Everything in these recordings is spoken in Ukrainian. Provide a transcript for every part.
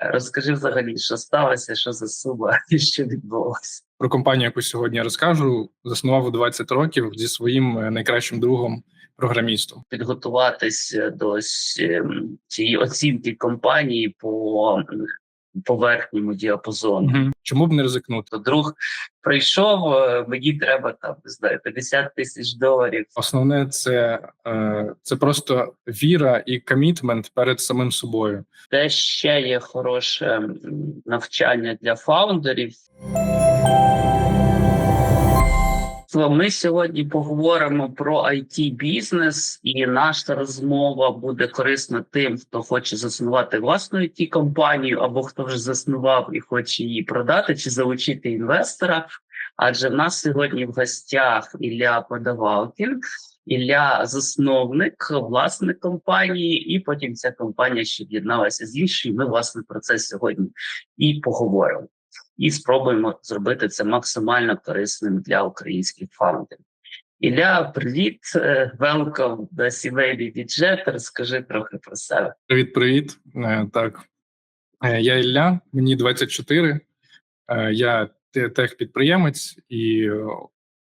Розкажи взагалі, що сталося, що за сума і що відбулося. Про компанію, яку сьогодні розкажу, заснував у 20 років зі своїм е, найкращим другом програмістом. Підготуватись до ем, цієї оцінки компанії по поверхньому діапазону. Чому б не ризикнути? Друг прийшов, е, мені треба там не знаю 50 тисяч доларів. Основне це, е, це просто віра і комітмент перед самим собою. Те ще є хороше навчання для фаундерів. То Ми сьогодні поговоримо про it бізнес, і наша розмова буде корисна тим, хто хоче заснувати власну it компанію або хто вже заснував і хоче її продати чи залучити інвестора. Адже в нас сьогодні в гостях Ілля Подавалкін, Ілля засновник, власник компанії, і потім ця компанія ще об'єдналася з іншою. Ми власне про це сьогодні і поговоримо. І спробуємо зробити це максимально корисним для українських фаундерів. Ілля, привіт, велком до сімейний бюджет. Розкажи трохи про себе. Привіт, привіт. Е, Так, Е, я Ілля, мені 24. Е, Я те- техпідприємець і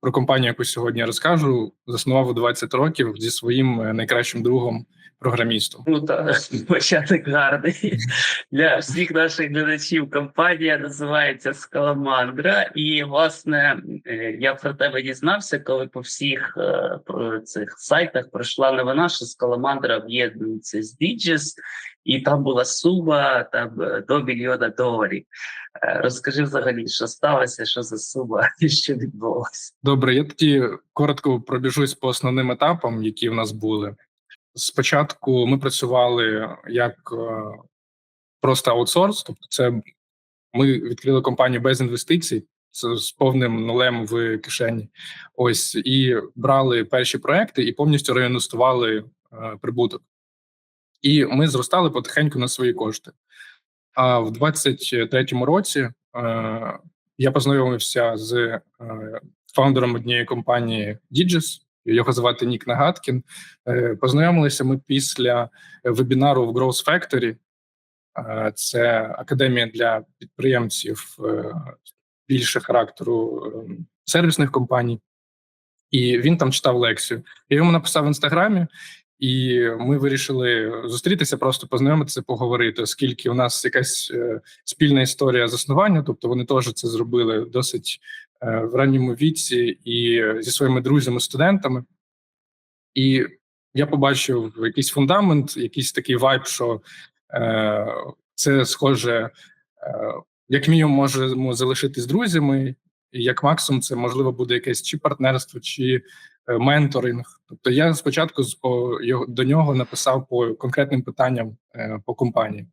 про компанію, яку сьогодні розкажу, заснував у 20 років зі своїм е, найкращим другом програмістом. Ну та початок гарний для всіх наших глядачів. Компанія називається Скаламандра. І власне е, я про тебе дізнався, коли по всіх е, про цих сайтах пройшла новина, що Скаламандра об'єднується з Digis, і там була сума там е, до мільйона доларів. Е, Розкажи взагалі, що сталося, що за сума і що відбулося. Добре, я тоді коротко пробіжусь по основним етапам, які в нас були. Спочатку ми працювали як е, просто аутсорс, тобто, це ми відкрили компанію без інвестицій, з, повним нулем в кишені. Ось і брали перші проекти і повністю реінвестували е, прибуток. І ми зростали потихеньку на свої кошти. А в 23-му році е, я познайомився з е, фаундером однієї компанії Digis, його звати Нік Нагаткін. Е, Познайомилися ми після вебінару в Growth Factory. Е, Це академія для підприємців е, більше характеру е, сервісних компаній. І він там читав лекцію. Я йому написав в інстаграмі, і ми вирішили зустрітися, просто познайомитися, поговорити, оскільки у нас якась е, спільна історія заснування, тобто вони теж це зробили досить е, в ранньому віці і зі своїми друзями, студентами. І я побачив якийсь фундамент, якийсь такий вайб, що е, це схоже, як мінімум, можемо залишитись друзями, і як максимум, це можливо буде якесь чи партнерство, чи менторинг. Тобто, я спочатку до нього написав по конкретним питанням е, по компанії,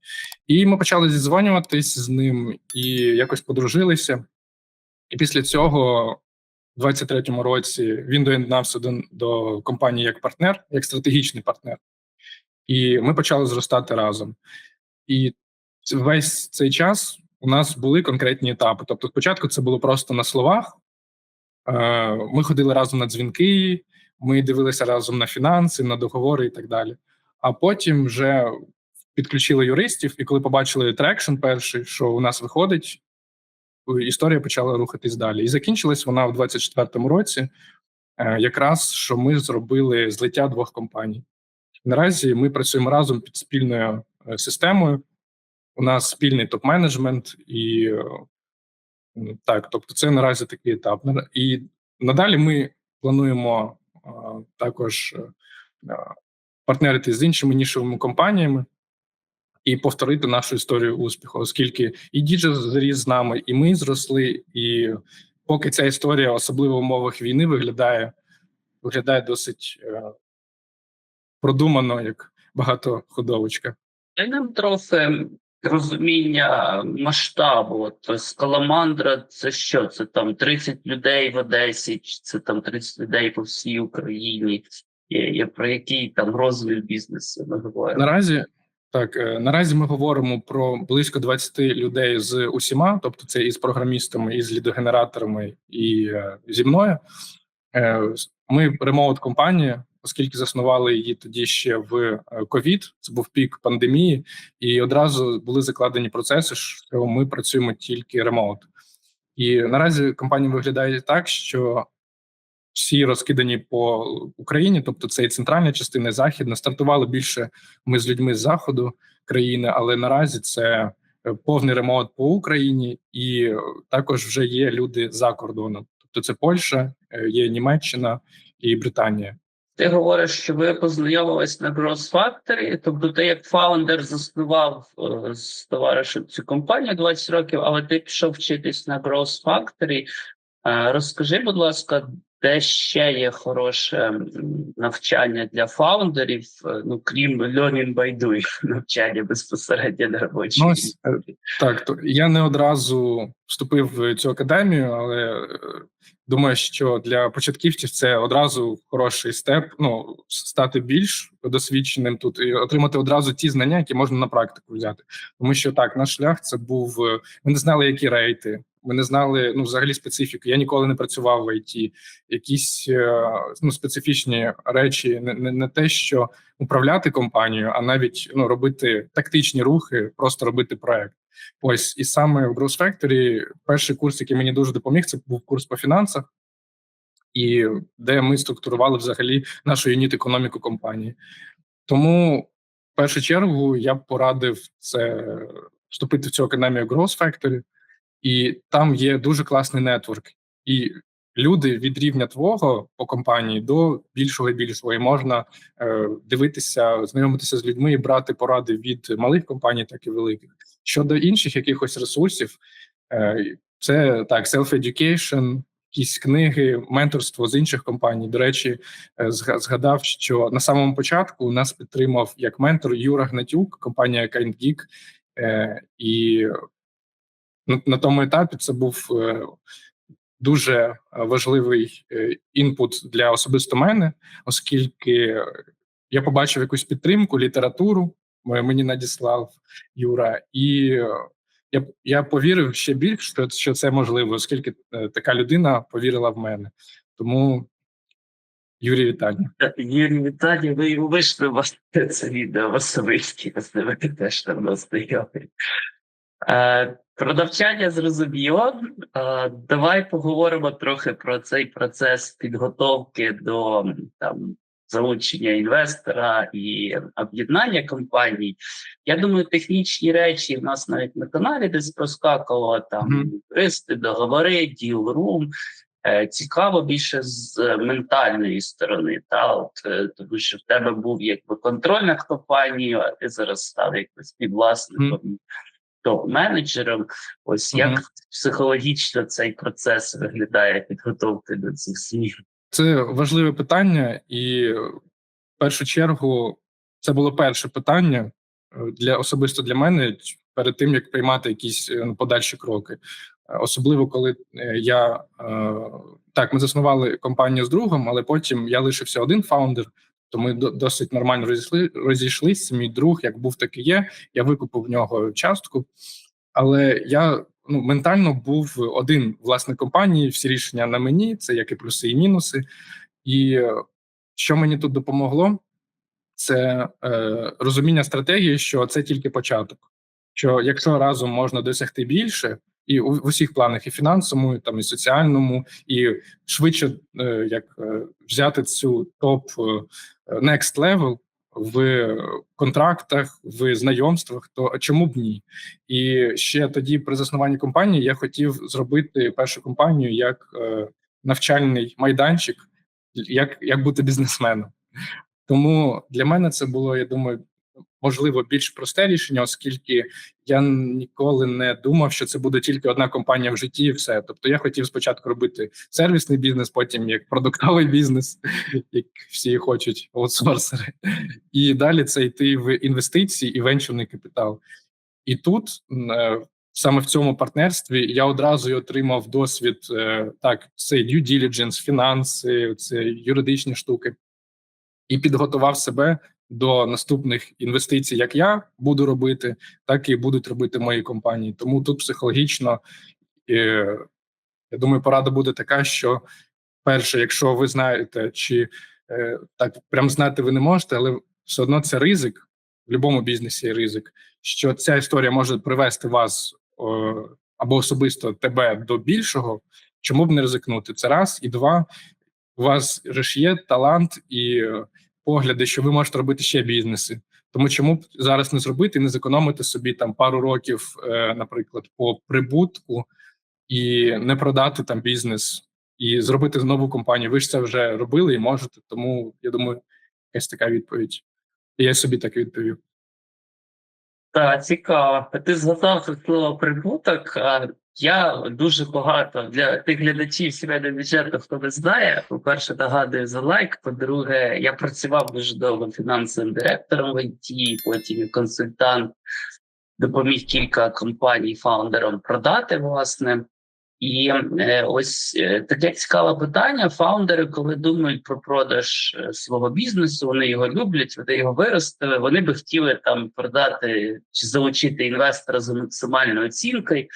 і ми почали зізвонюватись з ним і якось подружилися. І після цього, в 23-му році, він доєднався до, до компанії як партнер, як стратегічний партнер, і ми почали зростати разом. І весь цей час у нас були конкретні етапи. Тобто, спочатку це було просто на словах. Е, Ми ходили разом на дзвінки, ми дивилися разом на фінанси, на договори і так далі. А потім вже підключили юристів, і коли побачили трекшн перший, що у нас виходить, історія почала рухатись далі. І закінчилась вона в 24-му році, е, якраз що ми зробили злиття двох компаній. Наразі ми працюємо разом під спільною е, системою. У нас спільний топ-менеджмент, і так, тобто, це наразі такий етап. І надалі ми плануємо також е, партнерити з іншими нішовими компаніями і повторити нашу історію успіху, оскільки і Діджа зріс з нами, і ми зросли. І поки ця історія, особливо в умовах війни, виглядає, виглядає досить е, продумано, як багатоходовочка. Нам трохи розуміння масштабу. Тобто Скаламандра це що? Це там 30 людей в Одесі, чи це там 30 людей по всій Україні. Є про який там розвій бізнесу ми говоримо. Наразі так е, наразі ми говоримо про близько 20 людей з усіма, тобто це і з програмістами, і з лідогенераторами, і е, зі мною. Е, Ми ремоут компанія, оскільки заснували її тоді ще в ковід. Це був пік пандемії, і одразу були закладені процеси, що ми працюємо тільки ремоут. І наразі компанія виглядає так, що всі розкидані по Україні, тобто це і центральна частина, і західна. Стартували більше ми з людьми з заходу країни, але наразі це е, повний ремонт по Україні, і е, також вже є люди за кордоном. Тобто це Польща, е, є Німеччина і Британія. Ти говориш, що ви познайомились на Growth Factory, тобто ти як фаундер заснував е, з товаришем цю компанію 20 років, але ти пішов вчитись на Growth Factory. Розкажи, будь ласка, де ще є хороше навчання для фаундерів, е, ну крім learning by doing, навчання безпосередньо на робочій. Ну, ось, е, Так, то я не одразу вступив в цю академію, але е, думаю, що для початківців це одразу хороший степ. Ну стати більш досвідченим тут і отримати одразу ті знання, які можна на практику взяти. Тому що так, наш шлях це був. Ми не знали, які рейти. Ми не знали ну взагалі специфіку. Я ніколи не працював в ІТ. Якісь е, ну специфічні речі, не, не, не те, що управляти компанією, а навіть ну робити тактичні рухи, просто робити проект. Ось і саме в Growth Factory перший курс, який мені дуже допоміг, це був курс по фінансах, і де ми структурували взагалі нашу юніт економіку компанії. Тому в першу чергу я б порадив це вступити в цю академію Growth Factory, і там є дуже класний нетворк. І люди від рівня твого по компанії до більшого і більшого, і можна е, дивитися, знайомитися з людьми і брати поради від малих компаній, так і великих. Щодо інших якихось ресурсів, е, це так, self-education, якісь книги, менторство з інших компаній. До речі, е, згадав, що на самому початку нас підтримав як ментор Юра Гнатюк, компанія KindGeek, е, і на, тому етапі це був е, дуже важливий е, інпут для особисто мене, оскільки я побачив якусь підтримку, літературу мені надіслав Юра, і е, я, я повірив ще більше, що, що це можливо, оскільки е, така людина повірила в мене. Тому Юрій, вітання. Юрій Віталій, ви вийшли вас це відео особисті, ними теж там знайомі. Про навчання зрозуміло. Е, Давай поговоримо трохи про цей процес підготовки до там залучення інвестора і об'єднання компаній. Я думаю, технічні речі в нас навіть на каналі десь проскакало там юристи, договори, діл-рум. Е, Цікаво більше з ментальної сторони, та от е, тому що в тебе був якби контроль над компанією, а ти зараз став якось співвласником, топ-менеджером. Ось як психологічно цей процес виглядає підготовки до цих змін. Це важливе питання, і в першу чергу це було перше питання е, для особисто для мене перед тим як приймати якісь е, подальші кроки. Е, Особливо коли я так, ми заснували компанію з другом, але потім я лишився один фаундер. То ми досить нормально розійшли, розійшлись. Мій друг, як був, так і є. Я викупив в нього частку, але я ну ментально був один власник компанії. Всі рішення на мені. Це як і плюси, і мінуси. І е, що мені тут допомогло, це е, розуміння стратегії, що це тільки початок. Що якщо разом можна досягти більше, і в усіх планах, і фінансовому, і там і соціальному, і швидше е, як е, взяти цю топ е, next level в контрактах, в знайомствах, то чому б ні? І ще тоді, при заснуванні компанії, я хотів зробити першу компанію як навчальний майданчик, як, як бути бізнесменом. Тому для мене це було, я думаю, можливо, більш просте рішення, оскільки я ніколи не думав, що це буде тільки одна компанія в житті, і все. Тобто, я хотів спочатку робити сервісний бізнес, потім як продуктовий бізнес, як всі хочуть аутсорсери, і далі це йти в інвестиції і венчурний капітал. І тут е, саме в цьому партнерстві я одразу й отримав досвід е, так: це due diligence, фінанси, це юридичні штуки, і підготував себе до наступних інвестицій, як я буду робити, так і будуть робити мої компанії. Тому тут психологічно е, я думаю, порада буде така, що перше, якщо ви знаєте, чи е, так прям знати ви не можете, але все одно це ризик. В будь-якому бізнесі є ризик, що ця історія може привести вас або особисто тебе до більшого. Чому б не ризикнути? Це раз і два. У вас ж є талант і погляди, що ви можете робити ще бізнеси. Тому чому б зараз не зробити і не зекономити собі там пару років, е, наприклад, по прибутку і не продати там бізнес і зробити нову компанію. Ви ж це вже робили і можете. Тому я думаю, якась така відповідь. Я собі так відповів. Так, цікаво. Ти згадав це слово прибуток. Я дуже багато для тих глядачів сімейного бюджету, хто не знає. По-перше, нагадую за лайк. По-друге, я працював дуже довго фінансовим директором в ІТ, потім консультант, допоміг кілька компаній фаундерам продати, власне. І е, ось е, таке цікаве питання. Фаундери, коли думають про продаж е, свого бізнесу, вони його люблять, вони його виростили. Вони би хотіли там продати чи залучити інвестора за максимальною оцінкою.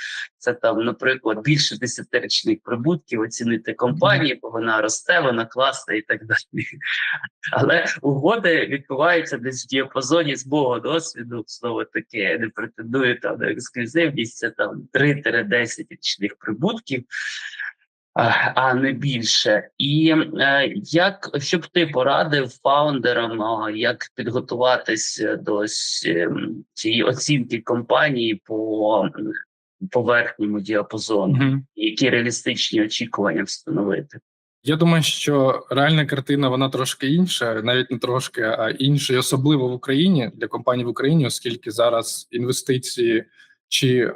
Це там, наприклад, більше десятирічних прибутків, оцінити компанію, бо вона росте, вона класна і так далі. Але угоди відбуваються десь в діапазоні з мого досвіду. Знову таки не претендую там на ексклюзивність. Це там 3-10 річних прибутків, а, не більше. І е, як щоб ти порадив фаундерам, як підготуватись до ем, цієї оцінки компанії по м, по верхньому діапазону, Угу. які реалістичні очікування встановити? Я думаю, що реальна картина вона трошки інша, навіть не трошки, а інша, і особливо в Україні для компаній в Україні, оскільки зараз інвестиції чи е,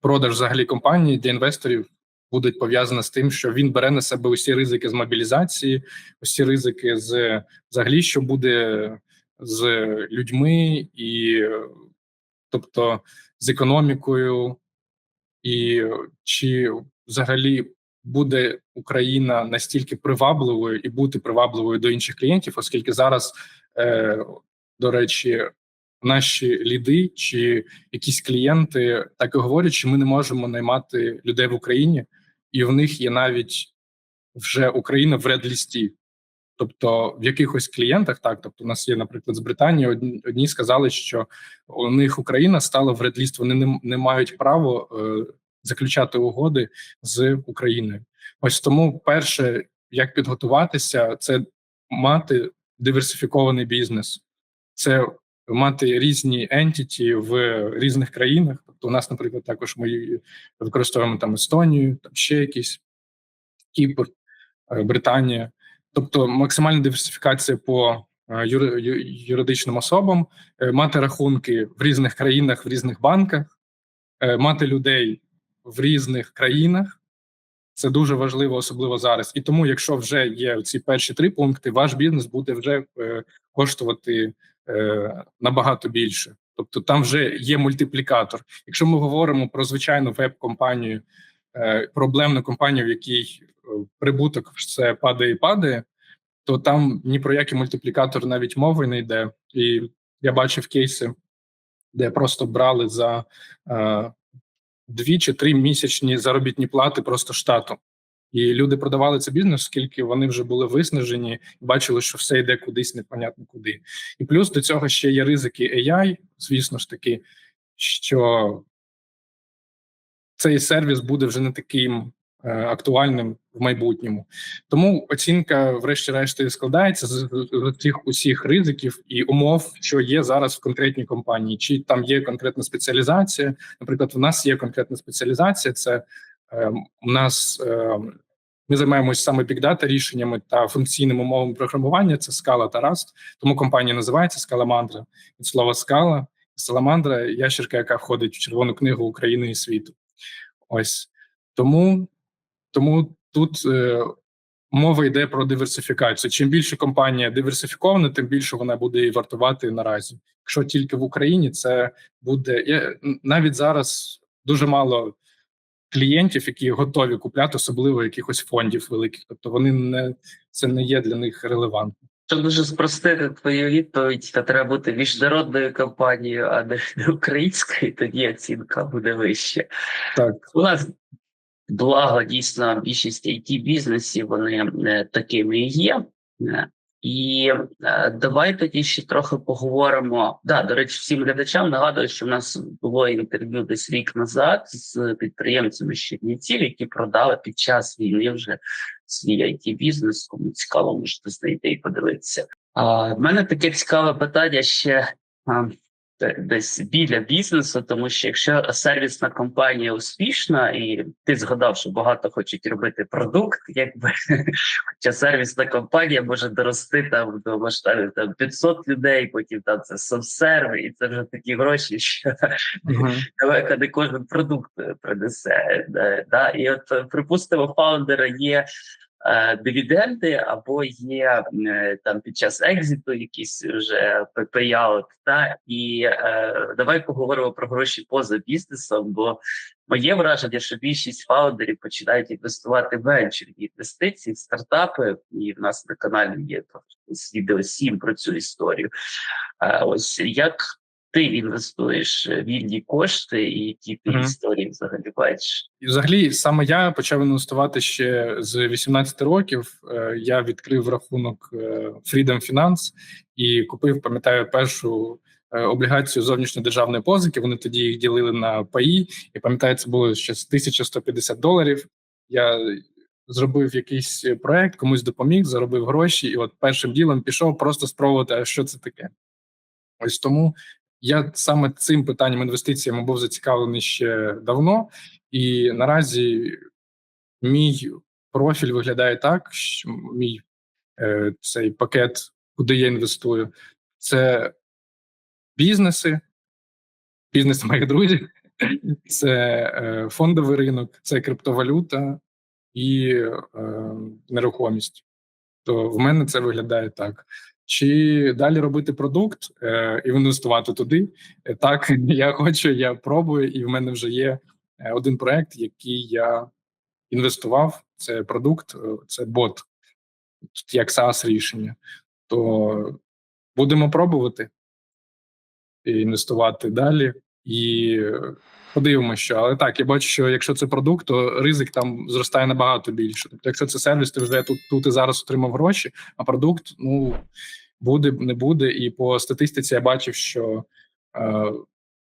продаж взагалі компанії для інвесторів будуть пов'язані з тим, що він бере на себе усі ризики з мобілізації, усі ризики з взагалі, що буде з людьми, і тобто з економікою, і чи взагалі буде Україна настільки привабливою і бути привабливою до інших клієнтів, оскільки зараз, е, до речі, наші ліди чи якісь клієнти так і говорять, що ми не можемо наймати людей в Україні, і в них є навіть вже Україна в ред-лісті. Тобто в якихось клієнтах, так тобто, у нас є, наприклад, з Британії, одні, одні сказали, що у них Україна стала в ред-ліст, вони не, не мають права е, заключати угоди з Україною. Ось тому, перше, як підготуватися, це мати диверсифікований бізнес, це мати різні ентіті в різних країнах. Тобто, у нас, наприклад, також ми використовуємо там Естонію, там ще якісь Кіпр, е, Британія. Тобто максимальна диверсифікація по е, юридичним особам, е, мати рахунки в різних країнах, в різних банках, е, мати людей в різних країнах. Це дуже важливо, особливо зараз. І тому, якщо вже є ці перші три пункти, ваш бізнес буде вже коштувати набагато більше. Тобто там вже є мультиплікатор. Якщо ми говоримо про звичайну веб-компанію, проблемну компанію, в якій е, прибуток все падає і падає, то там ні про який мультиплікатор навіть мови не йде. І я бачив кейси, де просто брали за е, дві чи три місячні заробітні плати просто штату. І люди продавали цей бізнес, оскільки вони вже були виснажені і бачили, що все йде кудись непонятно куди. І плюс до цього ще є ризики AI, звісно ж таки, що цей сервіс буде вже не таким е, актуальним в майбутньому. Тому оцінка, врешті-решт, складається з, цих усіх ризиків і умов, що є зараз в конкретній компанії, чи там є конкретна спеціалізація. Наприклад, в нас є конкретна спеціалізація. Це е, у нас е, ми займаємося саме бікдата рішеннями та функційними умовами програмування. Це скала та Rust. Тому компанія називається Скаламандра. Від слова скала, саламандра, ящерка, яка входить в Червону книгу України і світу. Ось тому, тому тут е, мова йде про диверсифікацію. Чим більше компанія диверсифікована, тим більше вона буде і вартувати наразі. Якщо тільки в Україні це буде я, навіть зараз дуже мало клієнтів, які готові купляти, особливо якихось фондів великих. Тобто вони не це не є для них релевантним. Щоб дуже спростити твою відповідь, то треба бути міжнародною компанією, а не українською, тоді оцінка буде вища. Так, У нас благо дійсно більшість it бізнесів вони е, такими і є. І е, давай тоді ще трохи поговоримо. Да, до речі, всім глядачам нагадую, що в нас було інтерв'ю десь рік назад з підприємцями Чернівців, які продали під час війни вже свій it бізнес. Кому цікаво, можете знайти і подивитися. А в мене таке цікаве питання ще десь біля бізнесу, тому що якщо сервісна компанія успішна, і ти згадав, що багато хочуть робити продукт, якби хоча сервісна компанія може дорости там до масштабів там 500 людей, потім там це софтсервер, і це вже такі гроші, що далеко не кожен продукт е, принесе. Да, да. І от е, припустимо, фаундера є е, дивіденди, або є е, там під час екзиту якісь вже пейаут, та і е, давай поговоримо про гроші поза бізнесом. Бо моє враження, що більшість фаундерів починають інвестувати в венчурні інвестиції, в стартапи, і в нас на каналі є відео 7 про цю історію. Е, ось як ти інвестуєш е, вільні кошти, і які ти Мгм. історії взагалі бачиш? І взагалі, саме я почав інвестувати ще з 18 років. Е, Я відкрив рахунок е, Freedom Finance і купив, пам'ятаю, першу облігацію зовнішньої державної позики. Вони тоді їх ділили на паї, і пам'ятаю, це було ще 1150 доларів. Я зробив якийсь проект, комусь допоміг, заробив гроші, і от першим ділом пішов просто спробувати, а що це таке. Ось тому я саме цим питанням інвестиціями був зацікавлений ще давно, і наразі мій профіль виглядає так, що мій е, цей пакет, куди я інвестую, це бізнеси, бізнес моїх друзів, це е, фондовий ринок, це криптовалюта і е, нерухомість. То в мене це виглядає так. Чи далі робити продукт е, і інвестувати туди? Е, Так, я хочу, я пробую, і в мене вже є е, один проект, який я інвестував. Це продукт, це бот, як SaaS рішення. То будемо пробувати і інвестувати далі і подивимося, що. Але так, я бачу, що якщо це продукт, то ризик там зростає набагато більше. Тобто, якщо це сервіс, ти вже тут, тут і зараз отримав гроші, а продукт, ну буде, не буде. І по статистиці я бачив, що е,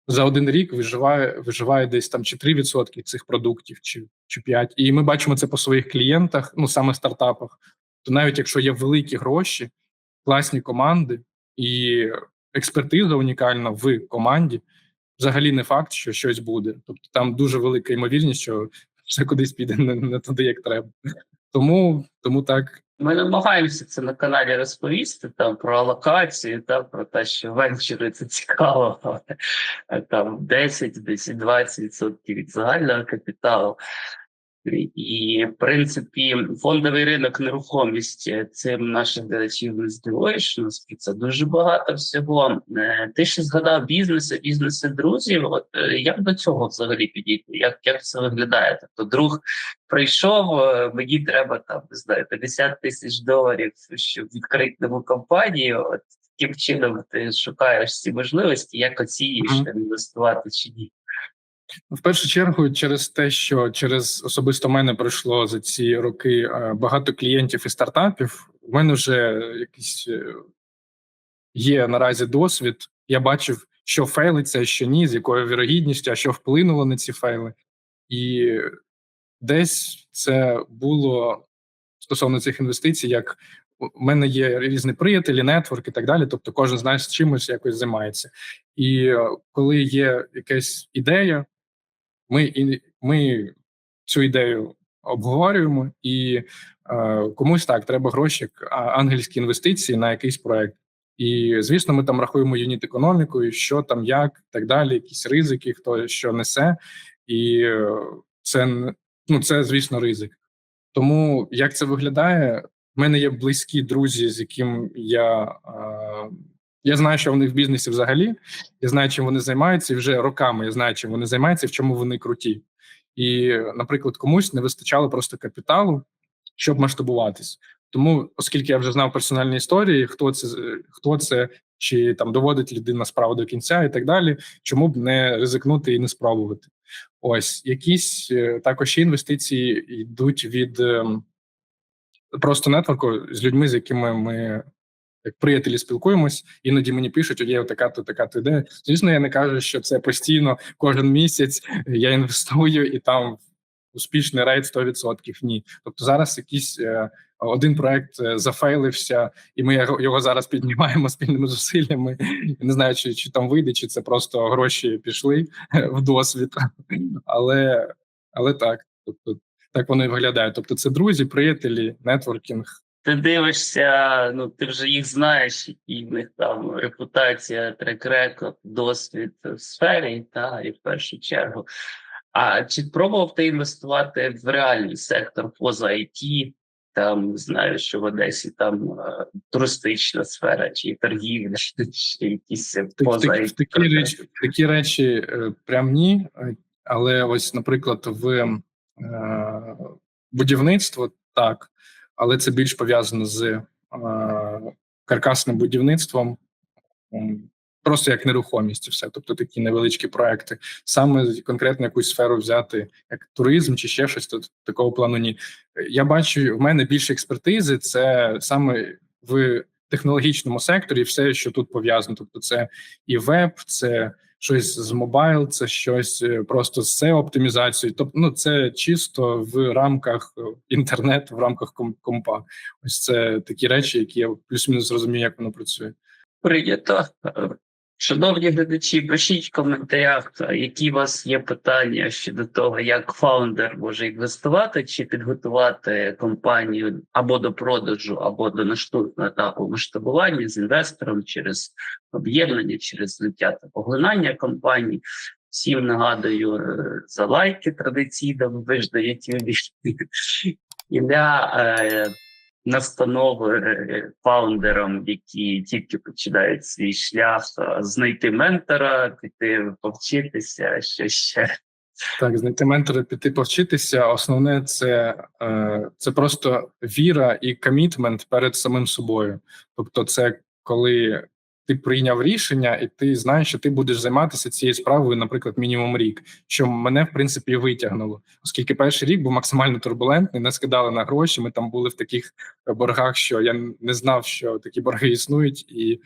за один рік виживає, виживає десь там чи 3% цих продуктів, чи, чи 5%. І ми бачимо це по своїх клієнтах, ну саме стартапах. То навіть якщо є великі гроші, класні команди і експертиза унікальна в команді, взагалі не факт, що щось буде. Тобто там дуже велика ймовірність, що все кудись піде не, не туди, як треба. Тому, тому так. Ми намагаємося це на каналі розповісти там про алокацію, та про те, що венчури це цікаво, там 10, 10, 20% від загального капіталу. І, в принципі, фондовий ринок нерухомості цим наших глядачів не здивуєш. Насправді це дуже багато всього. Е, Ти ще згадав бізнеси, бізнеси друзів. От е, як до цього взагалі підійти? Як, як це виглядає? Тобто, друг прийшов, е, мені треба там не знаю 50 тисяч доларів, щоб відкрити нову компанію. От яким чином ти шукаєш ці можливості, як оцінюєш Мгм. там, інвестувати чи ні? В першу чергу, через те, що через особисто мене пройшло за ці роки е, багато клієнтів і стартапів. У мене вже якийсь е, є наразі досвід. Я бачив, що фейлиться, що ні, з якою вірогідністю, а що вплинуло на ці фейли. І десь це було стосовно цих інвестицій, як у мене є різні приятелі, нетворк і так далі. Тобто, кожен з чимось якось займається. І е, коли є якась ідея, ми ми цю ідею обговорюємо, і е, комусь так треба гроші, ангельські інвестиції на якийсь проект. І звісно, ми там рахуємо юніт економікою, що там, як так далі, якісь ризики, хто що несе, і е, це ну це звісно ризик. Тому як це виглядає? У мене є близькі друзі, з яким я. Е, я знаю, що вони в бізнесі взагалі. Я знаю, чим вони займаються, і вже роками я знаю, чим вони займаються, і в чому вони круті. І, наприклад, комусь не вистачало просто капіталу, щоб масштабуватись. Тому, оскільки я вже знав персональні історії, хто це хто це, чи там доводить людина справу до кінця, і так далі, чому б не ризикнути і не спробувати? Ось якісь е, також інвестиції йдуть від ем, просто нетворку з людьми, з якими ми як приятелі спілкуємось. Іноді мені пишуть, от є така то така то ідея. Звісно, я не кажу, що це постійно кожен місяць я інвестую і там успішний рейд 100%. Ні. Тобто зараз якийсь е, один проект е, зафейлився, і ми його, зараз піднімаємо спільними зусиллями. Не знаю, чи, чи там вийде, чи це просто гроші пішли в досвід, але, але так. Тобто, так воно і виглядає. Тобто, це друзі, приятелі, нетворкінг. Ти дивишся, ну ти вже їх знаєш, які в них там репутація, трек-рекорд, досвід в сфері, та і в першу чергу. А чи пробував ти інвестувати в реальний сектор поза IT? Там знаю, що в Одесі там е, туристична сфера, чи торгівля, чи якісь поза так, IT. такі речі, такі речі е, прям ні. Але ось, наприклад, в е, будівництво так, але це більш пов'язано з е, каркасним будівництвом, просто як нерухомість, і все. Тобто такі невеличкі проекти. Саме конкретно якусь сферу взяти, як туризм чи ще щось, то такого плану ні. Я бачу, в мене більше експертизи це саме в технологічному секторі, все, що тут пов'язано. Тобто, це і веб, це щось з мобайл, це щось е, просто з SEO оптимізацією. Тобто, ну це чисто в рамках е, інтернету, в рамках ком- компа. Ось це такі речі, які я плюс-мінус зрозумію, як воно працює. Прийнято. Шановні глядачі, пишіть в коментарях, які у вас є питання щодо того, як фаундер може інвестувати чи підготувати компанію або до продажу, або до наступного етапу масштабування з інвестором через об'єднання, через злиття та поглинання компаній. Всім нагадую е, за лайки традиційно, ви ж на YouTube. І для е, настанови е, фаундерам, які тільки починають свій шлях, знайти ментора, піти повчитися, що ще. Так, знайти ментора, піти повчитися. Основне це, е, це просто віра і комітмент перед самим собою. Тобто, це коли ти прийняв рішення, і ти знаєш, що ти будеш займатися цією справою, наприклад, мінімум рік, що мене в принципі витягнуло, оскільки перший рік був максимально турбулентний, не скидали на гроші. Ми там були в таких боргах, що я не знав, що такі борги існують, і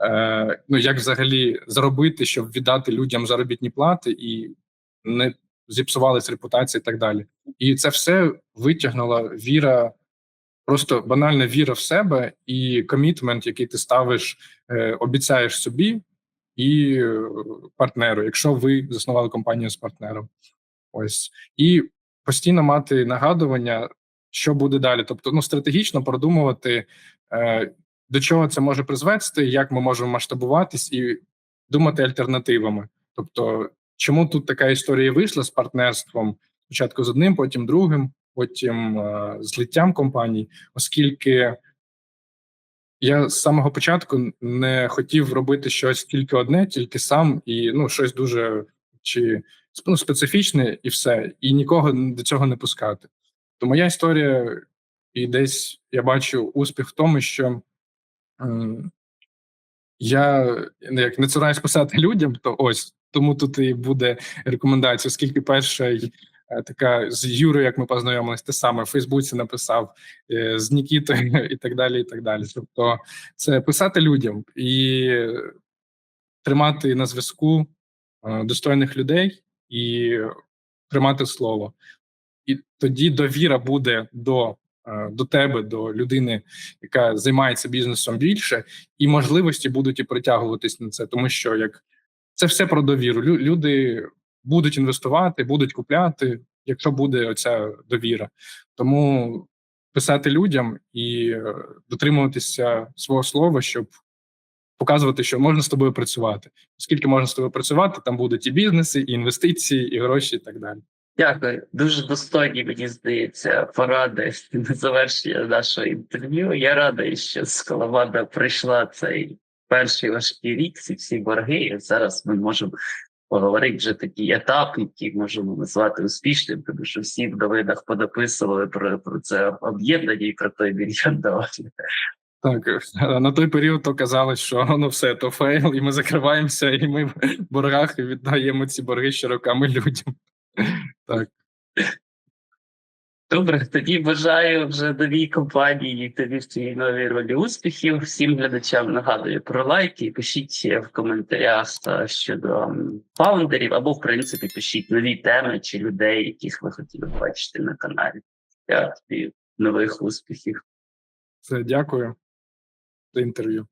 е, ну як взагалі заробити, щоб віддати людям заробітні плати і не зіпсувалась репутація і так далі. І це все витягнула віра, просто банальна віра в себе і комітмент, який ти ставиш, е, обіцяєш собі і е, партнеру, якщо ви заснували компанію з партнером. Ось і постійно мати нагадування, що буде далі. Тобто, ну стратегічно продумувати, е, до чого це може призвести, як ми можемо масштабуватись, і думати альтернативами. Тобто, чому тут така історія вийшла з партнерством? Спочатку з одним, потім другим, потім е, злиттям компаній, оскільки я з самого початку не хотів робити щось тільки одне, тільки сам, і ну щось дуже чи ну, специфічне, і все, і нікого до цього не пускати. То моя історія, і десь я бачу успіх в тому, що я ну, як не цураюсь писати людям, то ось тому тут і буде рекомендація, оскільки перша й, е, така з Юрою, як ми познайомились, те саме в Фейсбуці написав е, з Нікітою і так далі. І так далі. Тобто, це писати людям і тримати на зв'язку е, достойних людей і тримати слово. І тоді довіра буде до, е, до тебе, до людини, яка займається бізнесом більше, і можливості будуть і притягуватись на це, тому що як це все про довіру. Лю- Люди будуть інвестувати, будуть купляти, якщо буде оця довіра. Тому писати людям і е, дотримуватися свого слова, щоб показувати, що можна з тобою працювати. Оскільки можна з тобою працювати, там будуть і бізнеси, і інвестиції, і гроші, і так далі. Дякую. Дуже достойні, мені здається, поради на завершення нашого інтерв'ю. Я радий, що Скалавада пройшла цей перший важкий рік, ці всі борги. І зараз ми можемо поговорити вже такий етап, який можемо назвати успішним, тому що всі в новинах подописували про, про це об'єднання і про той мільйон доларів. Так, е, на той період то казали, що ну все, то фейл, і ми закриваємося, і ми в боргах віддаємо ці борги ще людям. Так. Добре, тоді бажаю вже новій компанії і тобі в цій новій ролі успіхів. Всім глядачам нагадую про лайки. Пишіть в коментарях щодо фаундерів, або в принципі пишіть нові теми чи людей, яких ви хотіли бачити на каналі. Дякую, нових успіхів. Все, дякую за інтерв'ю.